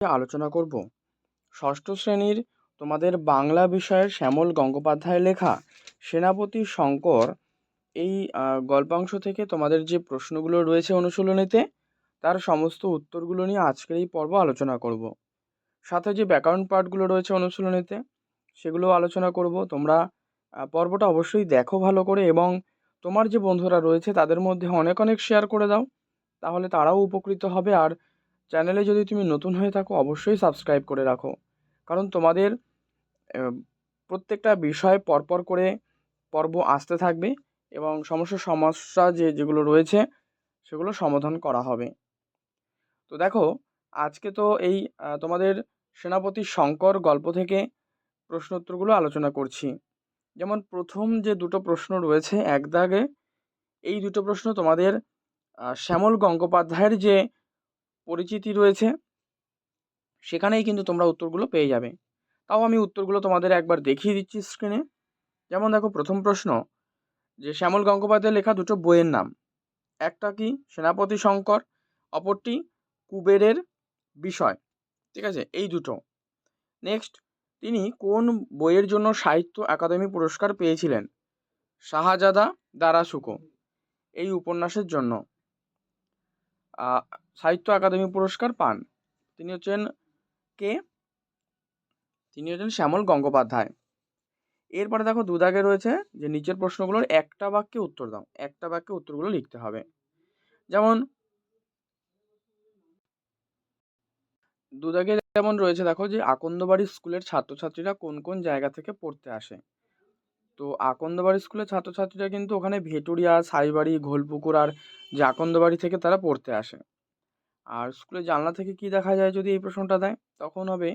আলোচনা করব। ষষ্ঠ শ্রেণির তোমাদের বাংলা বিষয়ের শ্যামল গঙ্গোপাধ্যায় লেখা সেনাপতি শঙ্কর এই গল্পাংশ থেকে তোমাদের যে প্রশ্নগুলো রয়েছে অনুশীলনীতে, তার সমস্ত উত্তরগুলো নিয়ে আজকের এই পর্ব আলোচনা করব। সাথে যে ব্যাকরণ পার্টগুলো রয়েছে অনুশীলনীতে সেগুলো আলোচনা করব। তোমরা পর্বটা অবশ্যই দেখো ভালো করে এবং তোমার যে বন্ধুরা রয়েছে তাদের মধ্যে অনেক অনেক শেয়ার করে দাও। তাহলে তারাও উপকৃত হবে। আর চ্যানেলে যদি তুমি নতুন হয়ে থাকো, অবশ্যই সাবস্ক্রাইব করে রাখো। কারণ তোমাদের প্রত্যেকটা বিষয় পরপর করে পর্ব আসতে থাকবে এবং সমস্ত সমস্যা যে, যেগুলো রয়েছে, সেগুলো সমাধান করা হবে। তো দেখো, আজকে তো এই তোমাদের সেনাপতি শঙ্কর গল্প থেকে প্রশ্নোত্তরগুলো আলোচনা করছি। যেমন প্রথম যে দুটো প্রশ্ন রয়েছে, এক দাগে, এই দুটো প্রশ্ন তোমাদের শ্যামল গঙ্গোপাধ্যায়ের যে পরিচিতি রয়েছে, সেখানেই কিন্তু তোমরা উত্তরগুলো পেয়ে যাবে। তাও আমি উত্তরগুলো তোমাদের একবার দেখিয়ে দিচ্ছি স্ক্রিনে যেমন দেখো, প্রথম প্রশ্ন, যে শ্যামল গঙ্গোপাধ্যায়ের লেখা দুটো বইয়ের নাম। একটা কি সেনাপতি শঙ্কর, অপরটি কুবেরের বিষয়। ঠিক আছে? এই দুটো। নেক্সট তিনি কোন বইয়ের জন্য সাহিত্য একাডেমি পুরস্কার পেয়েছিলেন? শাহজাদা দারাসুকো। এই উপন্যাসের জন্য। সাহিত্য একাডেমি পুরস্কার পান। তিনি হচ্ছেন কে? তিনি হচ্ছেন শ্যামল গঙ্গোপাধ্যায়। এরপরে দেখো দুদাগে রয়েছে যে নিচের প্রশ্নগুলোর একটা বাক্যে উত্তর দাও। একটা বাক্যে উত্তরগুলো লিখতে হবে। যেমন দুদাগে যেমন রয়েছে দেখো যে আকন্দবাড়ি স্কুলের ছাত্রছাত্রীরা কোন কোন জায়গা থেকে পড়তে আসে। তো আকন্দবাড়ি স্কুলের ছাত্রছাত্রীরা কিন্তু ওখানে ভেটুরিয়া, সাইবাড়ি, ঘোলপুকুর আর যে আকন্দবাড়ি থেকে তারা পড়তে আসে। আর স্কুলের জানলা থেকে কি দেখা যায় যদি এই প্রশ্নটা দেয়? তখন হবে,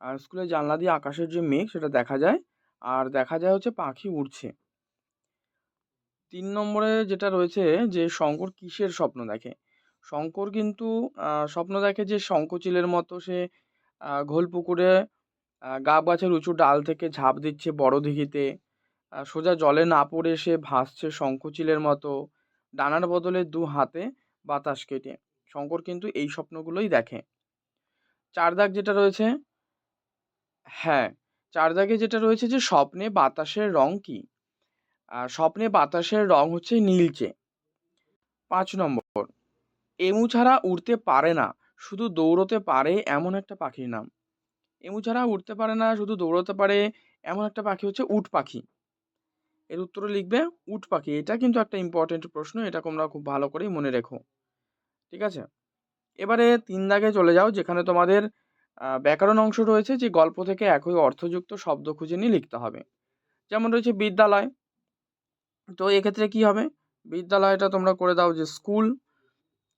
আর স্কুলের জানলা দিয়ে আকাশের যে মেঘ সেটা দেখা যায়, আর দেখা যায় হচ্ছে পাখি উড়ছে। তিন নম্বরে যেটা রয়েছে যে শঙ্কর কিসের স্বপ্ন দেখে? শঙ্কর কিন্তু স্বপ্ন দেখে যে শঙ্খচিলের মতো সে ঘোল পুকুরে গাব গাছের উঁচু ডাল থেকে ঝাঁপ দিচ্ছে বড় দিঘিতে সোজা জলে না পড়ে সে ভাসছে শঙ্খচিলের মতো, ডানার বদলে দু হাতে বাতাস কেটে। শঙ্কর কিন্তু এই স্বপ্নগুলোই দেখে। চার দাগ যেটা রয়েছে হ্যাঁ চার দাগে যেটা রয়েছে যে স্বপ্নে বাতাসের রং কি? আর স্বপ্নে বাতাসের রং হচ্ছে নীলচে। পাঁচ নম্বর, এমু ছাড়া উড়তে পারে না, শুধু দৌড়তে পারে এমন একটা পাখির নাম। এমু ছাড়া উড়তে পারে না, শুধু দৌড়তে পারে এমন একটা পাখি হচ্ছে উট পাখি। এর উত্তরে লিখবে, উট পাখি। এটা কিন্তু একটা ইম্পর্টেন্ট প্রশ্ন, এটা তোমরা খুব ভালো করেই মনে রেখো। ঠিক আছে? এবারে তিন দাগে চলে যাও, যেখানে তোমাদের ব্যাকরণ অংশ রয়েছে যে গল্প থেকে একই অর্থযুক্ত শব্দ খুঁজে নিয়ে লিখতে হবে। যেমন রয়েছে বিদ্যালয়। তো এক্ষেত্রে কি হবে? বিদ্যালয়টা তোমরা করে দাও যে স্কুল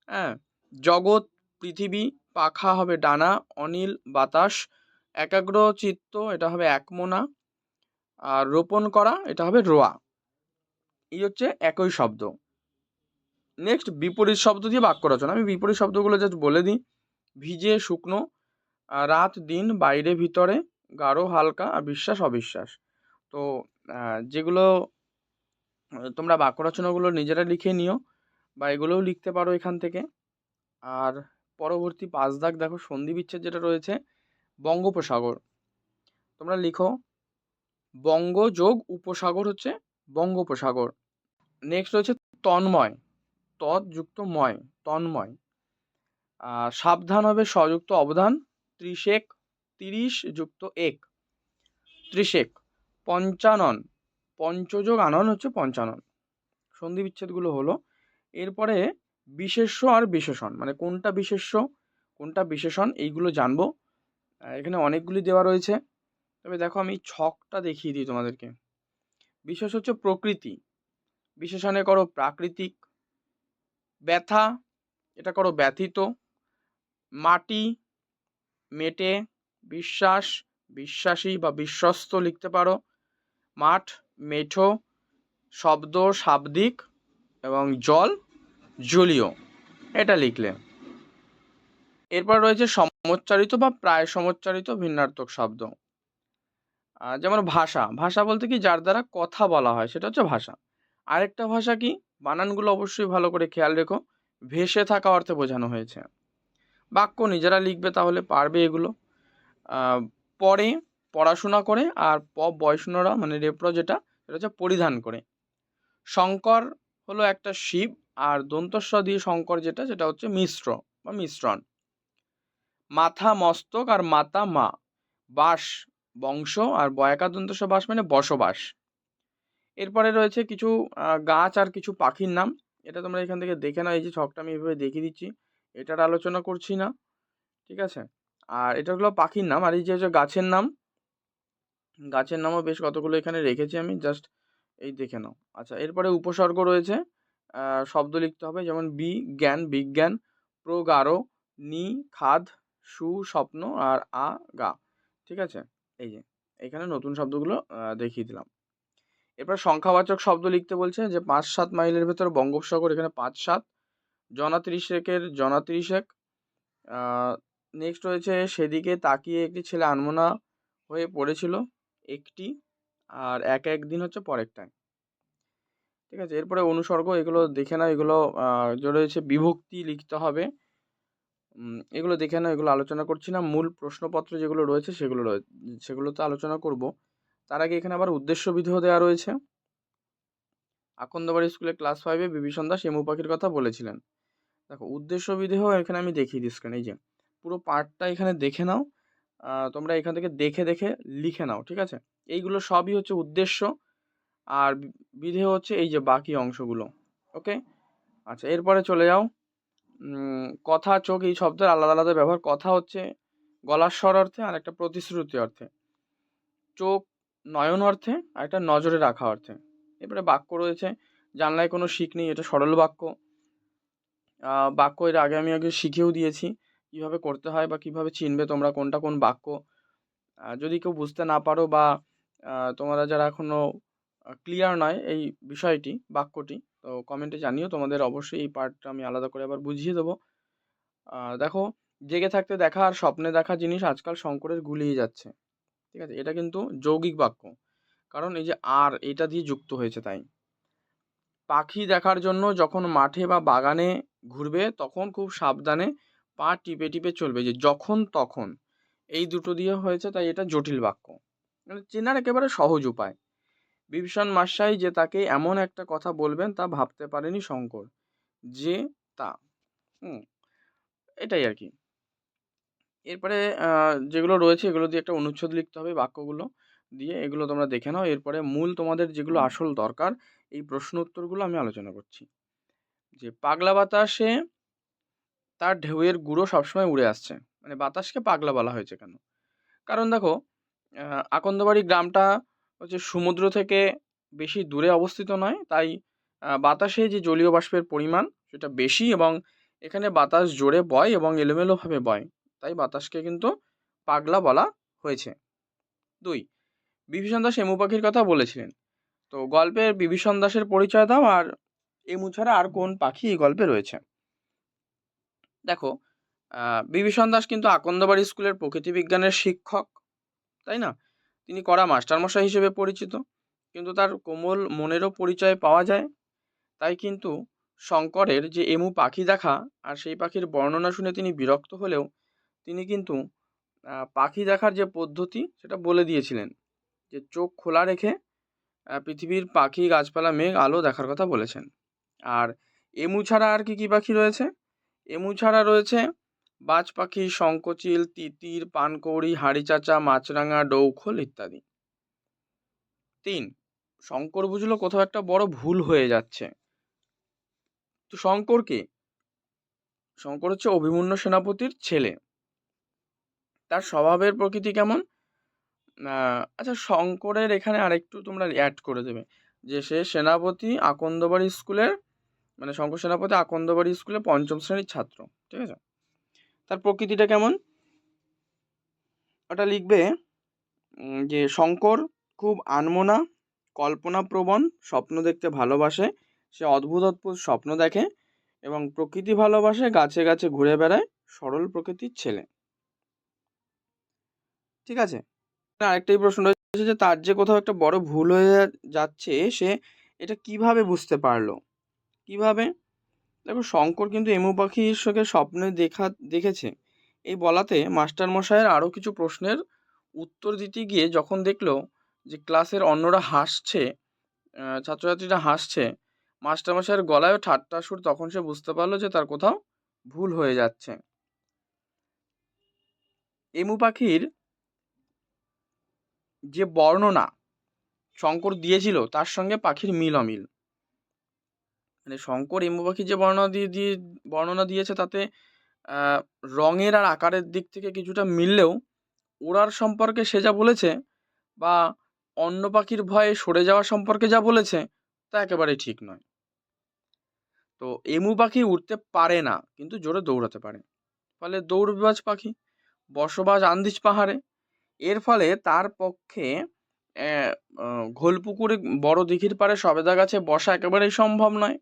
হ্যাঁ? জগৎ, পৃথিবী, পাখা হবে ডানা, অনিল, বাতাস, একাগ্র চিত্ত, এটা হবে একমোনা, আর রোপণ করা, এটা হবে রোয়া। এই হচ্ছে একই শব্দ। নেক্সট বিপরীত শব্দ দিয়ে বাক্য রচনা আমি বিপরীত শব্দগুলো জাস্ট বলে দিই। ভিজে, শুকনো রাত, দিন, বাইরে, ভিতরে, গাঢ়, হালকা, আর বিশ্বাস, অবিশ্বাস। তো যেগুলো তোমরা বাক্য রচনাগুলো নিজেরা লিখে নিও বা এগুলোও লিখতে পারো এখান থেকে। আর পরবর্তী পাঁচ দাগ, দেখো, সন্ধি বিচ্ছেদ যেটা রয়েছে, বঙ্গোপসাগর। তোমরা লিখো, বঙ্গ যোগ উপসাগর হচ্ছে বঙ্গোপসাগর। নেক্সট রয়েছে তন্ময়। তৎ যুক্ত ময় তন্ময় সাবধান হবে সযুক্ত অবধান। ত্রিশেক, তিরিশ যুক্ত এক। ত্রিশেক, পঞ্চানন। পঞ্চযোগ আনন হচ্ছে পঞ্চানন। সন্ধি বিচ্ছেদগুলো হলো। এরপরে বিশেষ্য আর বিশেষণ। মানে কোনটা বিশেষ্য, কোনটা বিশেষণ, এইগুলো জানব। এখানে অনেকগুলি দেওয়া রয়েছে। তবে দেখো আমি ছকটা দেখিয়ে দিই তোমাদেরকে। বিশেষ হচ্ছে প্রকৃতি। বিশেষণে করো প্রাকৃতিক ব্যথা, এটা করো ব্যথিত, মাটি মেটে বিশ্বাস, বিশ্বাসী বা বিশ্বস্ত লিখতে পারো, মাঠ মেঠো, শব্দ শাব্দিক এবং জল জলীয়, এটা লিখলে। এরপর রয়েছে সমচ্চারিত বা প্রায় সমচ্চারিত ভিন্নার্থক শব্দ। যেমন ভাষা ভাষা বলতে কি যার দ্বারা কথা বলা হয়, সেটা হচ্ছে ভাষা। আরেকটা ভাষা কি? বানানগুলো অবশ্যই ভালো করে খেয়াল রেখো। ভেসে থাকা অর্থে বোঝানো হয়েছে। বাক্য নিজেরা লিখবে তাহলে পারবে এগুলো। পরে পড়াশোনা করে আর প বয়সনরা মানে রেপ্র যেটা, সেটা হচ্ছে পরিধান করে। শঙ্কর হলো একটা শিব আর দন্তস্ব দিয়ে শঙ্কর যেটা, সেটা হচ্ছে মিশ্র বা মিশ্রণ। মাথা মস্তক আর মাতা মা। বাস বংশ আর বয়াকার দন্তস্ব বাস মানে বসবাস। এরপরে রয়েছে কিছু গাছ আর কিছু পাখির নাম। এটা তোমরা এখান থেকে দেখে নাও, এই যে ছকটা আমি এভাবে দেখিয়ে দিচ্ছি। এটার আলোচনা করছি না, ঠিক আছে? আর এটা হলো পাখির নাম, আর এই যে গাছের নাম, গাছের নামও বেশ কতগুলো এখানে রেখেছি আমি, জাস্ট এই দেখে নাও। আচ্ছা এরপরে উপসর্গ রয়েছে শব্দ লিখতে হবে, যেমন বি, জ্ঞান, বিজ্ঞান প্র গারো নি, খাদ, সু, স্বপ্ন, আর আ, গা, ঠিক আছে? এই যে, এখানে নতুন শব্দগুলো দেখিয়ে দিলাম। এরপর সংখ্যাবাচক শব্দ লিখতে বলছে যে পাঁচ সাত মাইলের ভেতর বঙ্গোপসাগর, এখানে পাঁচ সাত, জনা ত্রিশেকের জনা ত্রিশেক নেক্সট রয়েছে সেদিকে তাকিয়ে একটি ছেলে আনমনা হয়ে পড়েছিল একটি, আর এক এক দিন হচ্ছে পরেরটায় ঠিক আছে, এরপরে অনুসর্গ, এগুলো দেখে নাও, এগুলো রয়েছে বিভক্তি লিখতে হবে। এগুলো দেখে নাও, এগুলো আলোচনা করছি না। মূল প্রশ্নপত্র যেগুলো রয়েছে সেগুলো সেগুলো তো আলোচনা করব। তার আগে এখানে আবার উদ্দেশ্য বিধিও দেওয়া রয়েছে। আকন্দবাড়ি স্কুলে ক্লাস ফাইভে বিভীষণ দাস এমু পাখির কথা বলেছিলেন। দেখো উদ্দেশ্য বিধেয় এখানে আমি দেখিয়ে স্ক্রিনে এই যে, পুরো পার্টটা এখানে দেখে নাও। তোমরা এখান থেকে দেখে দেখে লিখে নাও, ঠিক আছে? এইগুলো সবই হচ্ছে উদ্দেশ্য, আর বিধেয় হচ্ছে এই যে বাকি অংশগুলো, ওকে? আচ্ছা এরপরে চলে যাও। কথা, চোখ এই শব্দের আলাদা আলাদা ব্যবহার। কথা হচ্ছে গলার স্বর অর্থে আর একটা প্রতিশ্রুতি অর্থে। চোখ নয়ন অর্থে আর একটা নজরে রাখা অর্থে। এরপরে বাক্য রয়েছে, জানলায় কোনো শিখ নেই, এটা সরল বাক্য। বাক্য এর আগে আমি আগে শিখেও দিয়েছি, কীভাবে করতে হয় বা কীভাবে চিনবে তোমরা কোনটা কোন বাক্য। যদি কেউ বুঝতে না পারো বা তোমরা যারা এখনও ক্লিয়ার নয় এই বিষয়টি, বাক্যটি, তো কমেন্টে জানিও, তোমাদের অবশ্যই এই পার্টটা আমি আলাদা করে আবার বুঝিয়ে দেবো। দেখো, জেগে থাকতে দেখা আর স্বপ্নে দেখা জিনিস আজকাল শঙ্করের গুলিয়ে যাচ্ছে। ঠিক আছে? এটা কিন্তু যৌগিক বাক্য। কারণ এই যে আর, এটা দিয়ে যুক্ত হয়েছে তাই। পাখি দেখার জন্য যখন মাঠে বা বাগানে ঘুরবে, তখন খুব সাবধানে পা টিপে টিপে চলবে যে যখন তখন। এই দুটো দিয়ে হয়েছে তাই এটা জটিল বাক্য। মানে চেনার একেবারে সহজ উপায়। বিভীষণ মাসাই যে তাকে এমন একটা কথা বলবেন তা ভাবতে পারেনি শঙ্কর। যে তা। হুম, এটাই আর কি। এরপরে যেগুলো রয়েছে এগুলো দিয়ে একটা অনুচ্ছেদ লিখতে হবে বাক্যগুলো দিয়ে এগুলো তোমরা দেখে নাও। এরপরে মূল তোমাদের যেগুলো আসল দরকার এই প্রশ্ন উত্তরগুলো আমি আলোচনা করছি। যে পাগলা বাতাসে তার ঢেউয়ের গুঁড়ো সবসময় উড়ে আসছে। মানে বাতাসকে পাগলা বলা হয়েছে কেন? কারণ দেখো আকন্দবাড়ি গ্রামটা হচ্ছে সমুদ্র থেকে বেশি দূরে অবস্থিত নয়। তাই বাতাসে যে জলীয় বাষ্পের পরিমাণ সেটা বেশি এবং এখানে বাতাস জোরে বয় এবং এলোমেলোভাবে বয়। তাই বাতাসকে কিন্তু পাগলা বলা হয়েছে। দুই, বিভীষণ দাস এমু পাখির কথা বলেছিলেন। তো গল্পের বিভীষণ দাসের পরিচয় দাও আর এমু ছাড়া আর কোন পাখি এই গল্পে রয়েছে? দেখো বিভীষণ দাস কিন্তু আকন্দবাড়ি স্কুলের প্রকৃতি বিজ্ঞানের শিক্ষক, তাই না? তিনি কড়া মাস্টারমশাই হিসেবে পরিচিত, কিন্তু তার কোমল মনেরও পরিচয় পাওয়া যায়। তাই কিন্তু শঙ্করের যে এমু পাখি দেখা আর সেই পাখির বর্ণনা শুনে তিনি বিরক্ত হলেও তিনি কিন্তু পাখি দেখার যে পদ্ধতি সেটা বলে দিয়েছিলেন। যে চোখ খোলা রেখে পৃথিবীর পাখি, গাছপালা, মেঘ, আলো দেখার কথা বলেছেন। আর এমু ছাড়া আর কি কি পাখি রয়েছে? এমু ছাড়া রয়েছে বাজ পাখি শঙ্কচিল তিতির, পানকৌড়ি, হাড়িচাচা, মাছরাঙা, ডৌখোল ইত্যাদি। তিন, শঙ্কর বুঝলো কোথাও একটা বড় ভুল হয়ে যাচ্ছে। তো শঙ্কর কে? শঙ্কর হচ্ছে অভিমন্যু সেনাপতির ছেলে। তার স্বভাবের প্রকৃতি কেমন? আচ্ছা শঙ্করের এখানে আরেকটু তোমরা অ্যাড করে দেবে। যে সে সেনাপতি আকন্দবাড়ি স্কুলের মানে শঙ্কর সেনাপতি আকন্দবাড়ি স্কুলে পঞ্চম শ্রেণির ছাত্র, ঠিক আছে? তার প্রকৃতিটা কেমন? ওটা লিখবে যে শঙ্কর খুব আনমনা, কল্পনাপ্রবণ, স্বপ্ন দেখতে ভালোবাসে, সে অদ্ভুত অদ্ভুত স্বপ্ন দেখে এবং প্রকৃতি ভালোবাসে, গাছে গাছে ঘুরে বেড়ায়, সরল প্রকৃতির ছেলে। ঠিক আছে? আরেকটাই প্রশ্ন রয়েছে যে, তার যে কোথাও একটা বড় ভুল হয়ে যাচ্ছে, সে এটা কীভাবে বুঝতে পারল? কীভাবে? দেখো, শঙ্কর কিন্তু এমু পাখির সঙ্গে স্বপ্নে দেখা, দেখেছে। এই বলাতে মাস্টারমশাইয়ের আরও কিছু প্রশ্নের উত্তর দিতে গিয়ে যখন দেখল যে, ক্লাসের অন্যরা হাসছে ছাত্রছাত্রীরা হাসছে, মাস্টারমশাইয়ের গলায়ও ঠাট্টা সুর, তখন সে বুঝতে পারল যে, তার কোথাও ভুল হয়ে যাচ্ছে। এমু পাখির যে বর্ণনা শঙ্কর দিয়েছিল, তার সঙ্গে পাখির মিল অমিল। মানে শঙ্কর এমু পাখির যে বর্ণনা দিয়ে দিয়ে, বর্ণনা দিয়েছে, তাতে রঙের আর আকারের দিক থেকে কিছুটা মিললেও ওড়ার সম্পর্কে সে যা বলেছে বা অন্য পাখির ভয়ে সরে যাওয়া সম্পর্কে যা বলেছে, তা একেবারেই ঠিক নয়। তো এমু পাখি উঠতে পারে না, কিন্তু জোরে দৌড়াতে পারে। ফলে দৌড়বাজ পাখি বসবাস আন্দিজ পাহাড়ে এর ফলে তার পক্ষে ঘোলপুকুরে বড় দিঘির পাড়ে সবেদা গাছে বসা একেবারেই সম্ভব নয়।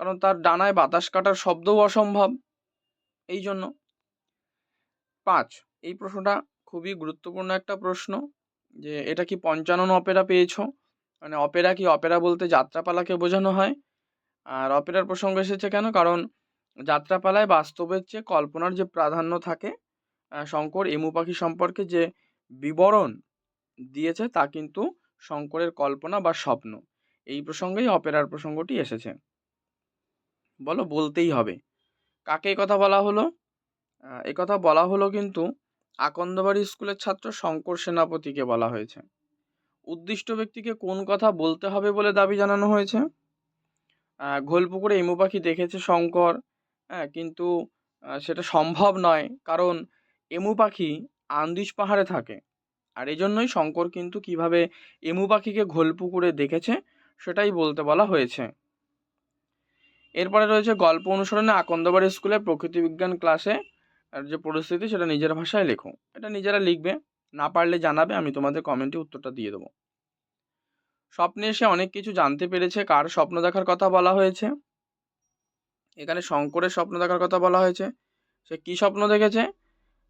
কারণ তার ডানায় বাতাস কাটার শব্দও অসম্ভব। এই জন্য। পাঁচ, এই প্রশ্নটা খুবই গুরুত্বপূর্ণ একটা প্রশ্ন যে, এটা কি পঞ্চানন অপেরা পেয়েছ? মানে অপেরা কি অপেরা বলতে যাত্রাপালাকে বোঝানো হয়? আর অপেরার প্রসঙ্গ এসেছে কেন? কারণ যাত্রাপালায় বাস্তবের চেয়ে কল্পনার যে প্রাধান্য থাকে শঙ্কর, এমু পাখি সম্পর্কে যে বিবরণ দিয়েছে তা কিন্তু শঙ্করের কল্পনা বা স্বপ্ন। এই প্রসঙ্গেই অপেরার প্রসঙ্গটি এসেছে। বলো, বলতেই হবে। কাকে কথা বলা হলো? কথা বলা হলো কিন্তু আকন্দবাড়ি স্কুলের ছাত্র শঙ্কর সেনাপতিকে বলা হয়েছে। উদ্দিষ্ট ব্যক্তিকে কোন কথা বলতে হবে বলে দাবি জানানো হয়েছে? ঘোলপুকুরে এমু পাখি দেখেছে শঙ্কর। হ্যাঁ কিন্তু সেটা সম্ভব নয়। কারণ, এমু পাখি আন্দিজ পাহাড়ে থাকে। আর এই জন্যই শঙ্কর কিন্তু কীভাবে এমু পাখিকে ঘোলপুকুরে দেখেছে, সেটাই বলতে বলা হয়েছে। এরপরে রয়েছে গল্প অনুসরণে আকন্দবাড়ি স্কুলে প্রকৃতি বিজ্ঞান ক্লাসে যে পরিস্থিতি, সেটা নিজের ভাষায় লেখো। এটা নিজেরা লিখবে, না পারলে জানাবে, আমি তোমাদের কমেন্টে উত্তরটা দিয়ে দেবো। স্বপ্নে এসে অনেক কিছু জানতে পেরেছে, কার স্বপ্ন দেখার কথা বলা হয়েছে। এখানে শঙ্করের স্বপ্ন দেখার কথা বলা হয়েছে। সে কী স্বপ্ন দেখেছে?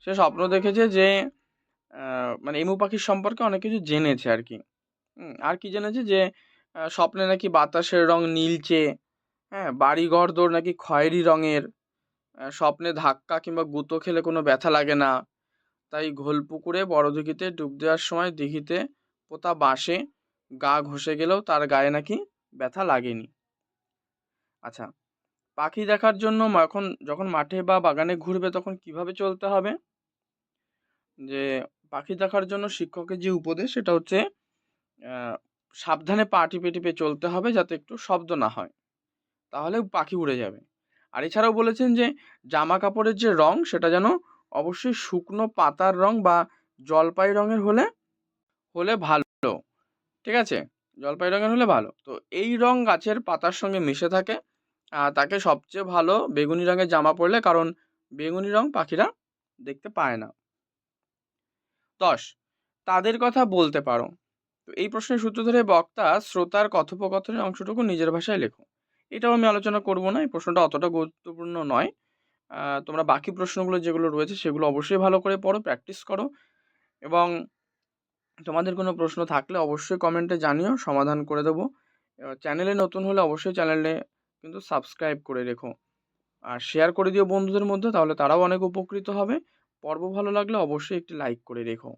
সে স্বপ্ন দেখেছে যে মানে এমু পাখির সম্পর্কে অনেক কিছু জেনেছে আর কি। আর কি জেনেছে যে স্বপ্নে নাকি বাতাসের রং নীলচে হ্যাঁ বাড়ি ঘর দৌড় নাকি খয়েরি রঙের স্বপ্নে ধাক্কা কিংবা গুঁতো খেলে কোনো ব্যথা লাগে না। তাই ঘোল পুকুরে বড় দিঘিতে ডুব দেওয়ার সময় দিঘিতে পোতা বাসে গা ঘষে গেলেও তার গায়ে নাকি ব্যথা লাগেনি। আচ্ছা পাখি দেখার জন্য এখন যখন মাঠে বা বাগানে ঘুরবে তখন কীভাবে চলতে হবে? যে পাখি দেখার জন্য শিক্ষকের যে উপদেশ, সেটা হচ্ছে সাবধানে পা টিপে চলতে হবে যাতে একটু শব্দ না হয়। তাহলে পাখি উড়ে যাবে। আর এছাড়াও বলেছেন যে জামা কাপড়ের যে রং, সেটা যেন অবশ্যই শুকনো পাতার রং বা জলপাই রঙের হলে হলে ভালো। ঠিক আছে? জলপাই রঙের হলে ভালো। তো এই রং গাছের পাতার সঙ্গে মিশে থাকে। তাকে সবচেয়ে ভালো বেগুনি রঙের জামা পরলে কারণ বেগুনি রং পাখিরা দেখতে পায় না। দশ, তাদের কথা বলতে পারো। তো এই প্রশ্নের সূত্র ধরে বক্তা শ্রোতার কথোপকথনের অংশটুকু নিজের ভাষায় লেখো। এটাও আমি আলোচনা করব না, এই প্রশ্নটা অতটা গুরুত্বপূর্ণ নয়। তোমরা বাকি প্রশ্নগুলো যেগুলো রয়েছে সেগুলো অবশ্যই ভালো করে পড়ো, প্র্যাকটিস করো এবং তোমাদের কোনো প্রশ্ন থাকলে অবশ্যই কমেন্টে জানিও, সমাধান করে দেবো। চ্যানেলে নতুন হলে অবশ্যই চ্যানেলে কিন্তু সাবস্ক্রাইব করে রেখো। আর শেয়ার করে দিও বন্ধুদের মধ্যে, তাহলে তারাও অনেক উপকৃত হবে। পর্ব ভালো লাগলে অবশ্যই একটি লাইক করে রেখো।